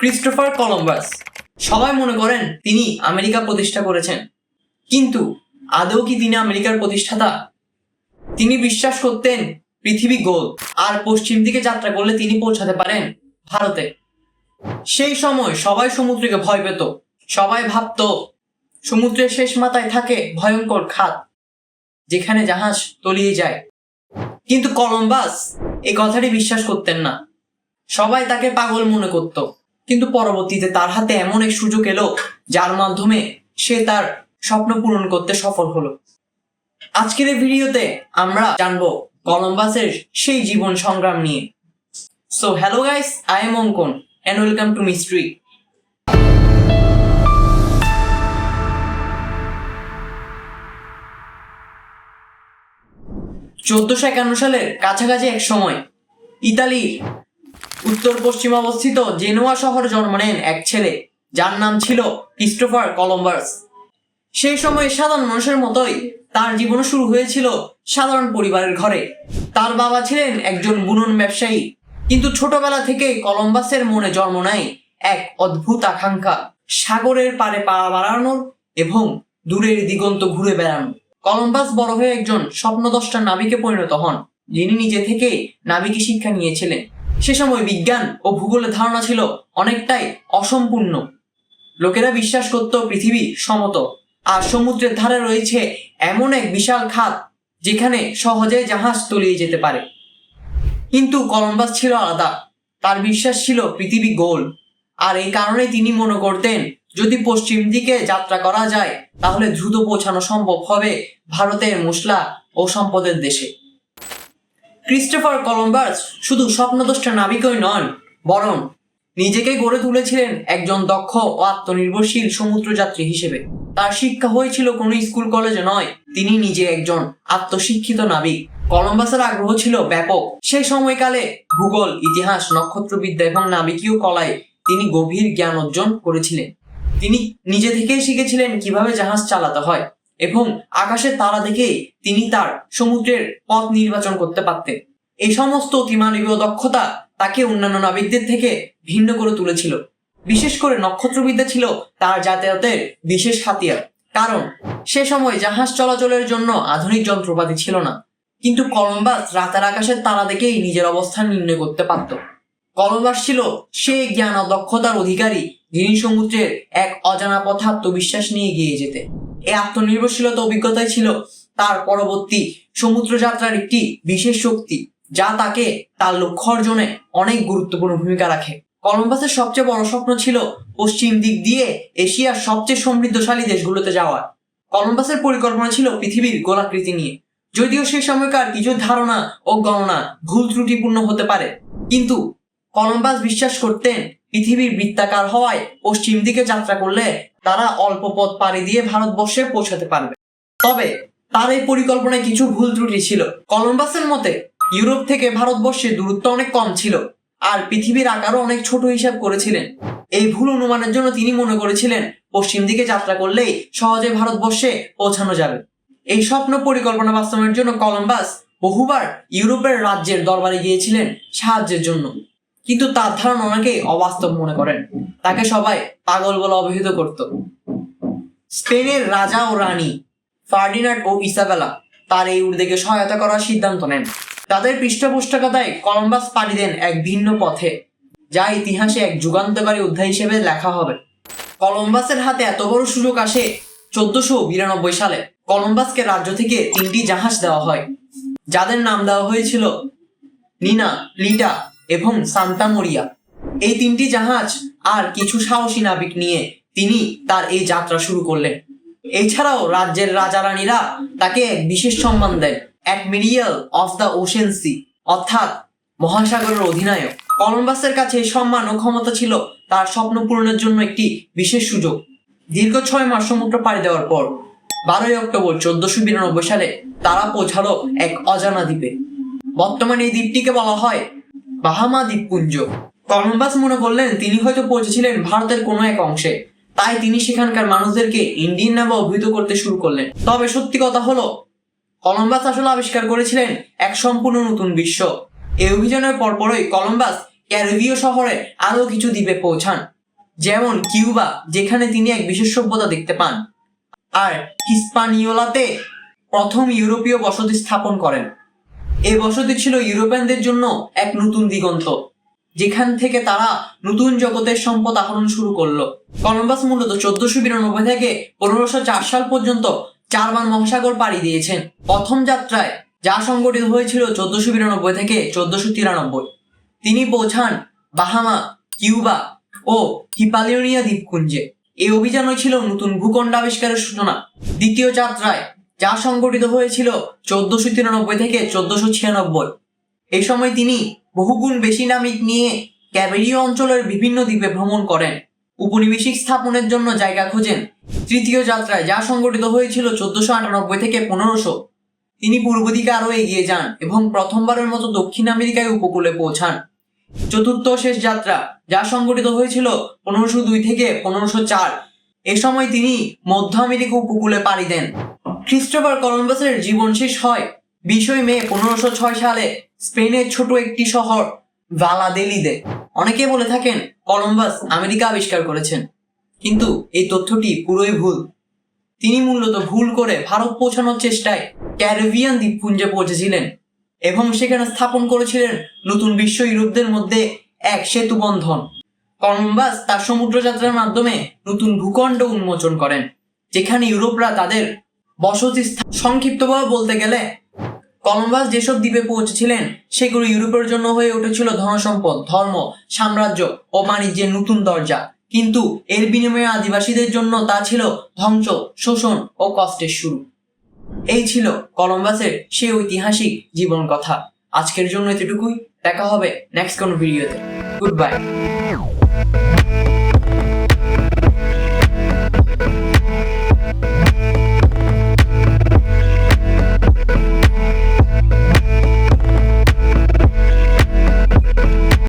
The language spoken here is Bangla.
Christopher Columbus. সবাই মনে করেন তিনি আমেরিকা প্রতিষ্ঠা করেছেন। কিন্তু আদৌ কি তিনি আমেরিকার প্রতিষ্ঠাতা? তিনি বিশ্বাস করতেন পৃথিবী গোল, আর পশ্চিম দিকে যাত্রা করলে তিনি পৌঁছাতে পারেন ভারতে। সেই সময় সবাই সমুদ্রকে ভয় পেত। সবাই ভাবতো, সমুদ্রের শেষ মাথায় থাকে ভয়ঙ্কর খাত, যেখানে জাহাজ তলিয়ে যায়। কিন্তু কলম্বাস এই কথাটি বিশ্বাস করতেন না। সবাই তাকে পাগল মনে করত। কিন্তু পরবর্তীতে তার হাতে এমন এক সুযোগ এলো, যার মাধ্যমে সে তার স্বপ্ন পূরণ করতে সফল হলো। আজকের এই ভিডিওতে আমরা জানব কলম্বাসের সেই জীবন সংগ্রাম নিয়ে। So hello guys I am Ankan and welcome to mystery চোদ্দশো একান্ন সালের কাছাকাছি এক সময় ইতালির উত্তর পশ্চিম অবস্থিত জেনোয়া শহরে জন্ম নেন এক ছেলে, যার নাম ছিল ক্রিস্টোফার কলম্বাস। সেই সময় সাধারণ মানুষের মতোই তার জীবন শুরু হয়েছিল সাধারণ পরিবারের ঘরে। তার বাবা ছিলেন একজন বুনন ব্যবসায়ী, কিন্তু ছোটবেলা থেকে কলম্বাসের মনে জন্ম নেয় এক অদ্ভুত আকাঙ্ক্ষা। সাগরের পারে পা বাড়ানোর এবং দূরের দিগন্ত ঘুরে বেড়ানো কলম্বাস বড় হয়ে একজন স্বপ্নদ্রষ্টা নাবিকে পরিণত হন, যিনি নিজে থেকে নাবিকে শিক্ষা নিয়েছিলেন। সে সময় বিজ্ঞান ও ভূগোলের ধারণা ছিল অনেকটাই অসম্পূর্ণ। লোকেরা বিশ্বাস করত পৃথিবী সমতল, আর সমুদ্রের ধারে রয়েছে এমন এক বিশাল খাত যেখানে সহজে জাহাজ তলিয়ে যেতে পারে। কিন্তু কলম্বাস ছিল আলাদা। তার বিশ্বাস ছিল পৃথিবী গোল। আর এই কারণে তিনি মনে করতেন, যদি পশ্চিম দিকে যাত্রা করা যায়, তাহলে দ্রুত পৌঁছানো সম্ভব হবে ভারতের মশলা ও সম্পদের দেশে। ক্রিস্টোফার কলম্বাস শুধু স্বপ্নদ্রষ্টা নাবিকই নন, বরং নিজেকে গড়ে তুলেছিলেন একজন দক্ষ ও আত্মনির্ভরশীল সমুদ্রযাত্রী হিসেবে। তার শিক্ষা হয়েছিল কোনো স্কুল কলেজে নয়, তিনি নিজে একজন আত্মশিক্ষিত নাবিক। কলম্বাসের আগ্রহ ছিল ব্যাপক। সেই সময়কালে ভূগোল, ইতিহাস, নক্ষত্রবিদ্যা এবং নাবিকীয় কলায় তিনি গভীর জ্ঞান অর্জন করেছিলেন। তিনি নিজে থেকেই শিখেছিলেন কীভাবে জাহাজ চালাতে হয়। এবং আকাশের তারা দেখে তিনি তার সমুদ্রের পথ নির্বাচন করতে পারতেন। এই সমস্ত অতিমানবীয় দক্ষতা তাকে অন্যান্য নাবিকদের থেকে ভিন্ন করে তুলেছিল। বিশেষ করে নক্ষত্রবিদ্যা ছিল তার যাতায়াতের বিশেষ হাতিয়ার। কারণ সে সময় জাহাজ চলাচলের জন্য আধুনিক যন্ত্রপাতি ছিল না। কিন্তু কলম্বাস রাতের আকাশের তারা দেখেই নিজের অবস্থান নির্ণয় করতে পারত। কলম্বাস ছিল সে জ্ঞান ও দক্ষতার অধিকারী যিনি সমুদ্রের এক অজানা পথে আত্মবিশ্বাস নিয়ে গিয়ে যেতে এই আত্মনির্ভরশীলতা অভিজ্ঞতাই ছিল তার পরবর্তী সমুদ্র যাত্রার একটি বিশেষ শক্তি, যা তাকে তার লক্ষ্য অর্জনে অনেক গুরুত্বপূর্ণ ভূমিকা রাখে। কলম্বাসের সবচেয়ে বড় স্বপ্ন ছিল পশ্চিম দিক দিয়ে এশিয়ার সবচেয়ে সমৃদ্ধশালী দেশগুলোতে যাওয়া। কলম্বাসের পরিকল্পনা ছিল পৃথিবীর গোলাকৃতি নিয়ে। যদিও সেই সময়কার কিছু ধারণা ও গণনা ভুল ত্রুটিপূর্ণ হতে পারে, কিন্তু কলম্বাস বিশ্বাস করতেন পৃথিবীর বৃত্তাকার হওয়ায় পশ্চিম দিকে যাত্রা করলে তারা অল্প পথ পাড়ি দিয়ে ভারতবর্ষে পৌঁছাতে পারবে। তবে তার এই পরিকল্পনায় কিছু ভুল ত্রুটি ছিল। কলম্বাসের মতে, ইউরোপ থেকে ভারতবর্ষের দূরত্ব অনেক কম ছিল, আর পৃথিবীর আকারও অনেক ছোট হিসাব করেছিলেন। এই ভুল অনুমানের জন্য তিনি মনে করেছিলেন, পশ্চিম দিকে যাত্রা করলেই সহজে ভারতবর্ষে পৌঁছানো যাবে। এই স্বপ্ন পরিকল্পনা বাস্তবায়নের জন্য কলম্বাস বহুবার ইউরোপের রাজ্যের দরবারে গিয়েছিলেন সাহায্যের জন্য। কিন্তু তার ধারণা অনেকেই অবাস্তব মনে করেন। তাকে সবাই পাগল বলে অভিহিত করত। স্পেনের রাজা ও রানী ফার্ডিনান্ড ও ইসাবেলা তার এই উদ্যোগে সহায়তা করার সিদ্ধান্ত নেন। তাদের পৃষ্ঠপোষকতায় কলম্বাস পাড়ি দেন এক ভিন্ন পথে, যা ইতিহাসে এক যুগান্তকারী অধ্যায় হিসেবে লেখা হবে। কলম্বাসের হাতে এত বড় সুযোগ আসে চোদ্দশো বিরানব্বই সালে। কলম্বাসকে রাজ্য থেকে তিনটি জাহাজ দেওয়া হয়, যাদের নাম দেওয়া হয়েছিল নিনা, লিটা এবং সান্তা মরিয়া। এই তিনটি জাহাজ আর কিছু সাহসী নাবিক নিয়ে তিনি তার এই যাত্রা শুরু করলেন। এছাড়াও রাজ্যের রাজা রানীরা তাকে এক বিশেষ সম্মান দেন admiral of the ocean sea, অর্থাৎ মহাসাগরের অধিনায়ক। কলম্বাসের কাছে সম্মান ও ক্ষমতা ছিল তার স্বপ্ন পূরণের জন্য একটি বিশেষ সুযোগ। দীর্ঘ ছয় মাস সমুদ্র পাড়ি দেওয়ার পর, বারোই অক্টোবর চোদ্দশো বিরানব্বই সালে তারা পৌঁছালো এক অজানা দ্বীপে। বর্তমানে এই দ্বীপটিকে বলা হয় বাহামা দ্বীপপুঞ্জ। কলম্বাস মনে করলেন, তিনি হয়তো পৌঁছেছিলেন ভারতের কোনো এক অংশে। তাই তিনি সেখানকার মানুষদেরকে ইন্ডিয়ান নামে অভিহিত করতে শুরু করলেন। তবে সত্যি কথা হলো, কলম্বাস আসলে আবিষ্কার করেছিলেন এক সম্পূর্ণ নতুন বিশ্ব। এই অভিযানের পরপরই কলম্বাস ক্যারিবীয় শহরে আরও কিছু দ্বীপে পৌঁছান, যেমন কিউবা, যেখানে তিনি এক বিশেষ সভ্যতা দেখতে পান। আর হিস্পানিওলাতে প্রথম ইউরোপীয় বসতি স্থাপন করেন। এই বসতি ছিল ইউরোপিয়ানদের জন্য এক নতুন দিগন্ত। যেখান থেকে তারা নতুন জগতের সম্পদ আহরণ শুরু করল। কলম্বাস মূলত চোদ্দশো বিরানব্বই থেকে পনেরোশো চার সাল পর্যন্ত চারবার মহাসাগর পাড়ি দিয়েছেন। প্রথম যাত্রায় যা সংগঠিত হয়েছিল চোদ্দশো বিরানব্বই থেকে চোদ্দশো তিরানব্বই। তিনি পৌঁছান বাহামা, কিউবা ও হিপালিওনিয়া দ্বীপপুঞ্জে। এই অভিযানই ছিল নতুন ভূখণ্ড আবিষ্কারের সূচনা। দ্বিতীয় যাত্রায় যা সংগঠিত হয়েছিল চোদ্দশো তিরানব্বই থেকে চোদ্দশো ছিয়ানব্বই। এই সময় তিনি বহুগুণ বেশি নামিক নিয়ে ক্যাবেরীয় অঞ্চলের বিভিন্ন দ্বীপে ভ্রমণ করেন। উপনিবেশিক স্থাপনের জন্য জায়গা খোঁজেন। তৃতীয় যাত্রায় যা সংগঠিত হয়েছিল চোদ্দশো আটানব্বই থেকে পনেরোশো। তিনি পূর্ব দিকে আরও এগিয়ে যান এবং প্রথমবারের মতো দক্ষিণ আমেরিকায় উপকূলে পৌঁছান। চতুর্থ শেষ যাত্রা, যা সংগঠিত হয়েছিল পনেরোশো দুই থেকে পনেরোশো চার। এ সময় তিনি মধ্য আমেরিকা উপকূলে পাড়ি দেন। খ্রিস্টোফার কলম্বাসের জীবন শেষ হয় বিশই মে পনেরোশো ছয় সালে স্পেনের ছোট একটি শহর ভালাদেলিদে অনেকে বলে থাকেন, কলম্বাস আমেরিকা আবিষ্কার করেছেন। কিন্তু এই তথ্যটি পুরোই ভুল। তিনি মূলত ভুল করে ভারত পৌঁছানোর চেষ্টায় ক্যারিবিয়ান দ্বীপপুঞ্জে পৌঁছেছিলেন এবং সেখানে স্থাপন করেছিলেন নতুন বিশ্ব ইউরোপদের মধ্যে এক সেতু বন্ধন। কলম্বাস তার সমুদ্রযাত্রার মাধ্যমে নতুন ভূখণ্ড উন্মোচন করেন, যেখানে ইউরোপরা তাদের বসতি সংক্ষিপ্তভাবে বলতে গেলে কলম্বাস যেসব দ্বীপে পৌঁছেছিলেন, সেগুলো ইউরোপের জন্য হয়ে উঠেছিল ধনসম্পদ, ধর্ম, সাম্রাজ্য ও বাণিজ্যের নতুন দরজা। কিন্তু এর বিনিময়ে আদিবাসীদের জন্য তা ছিল ধ্বংস, শোষণ ও কষ্টের শুরু। এই ছিল কলম্বাসের সেই ঐতিহাসিক জীবন কথা আজকের জন্য এতটুকুই। দেখা হবে নেক্সট কোন ভিডিওতে গুড বাই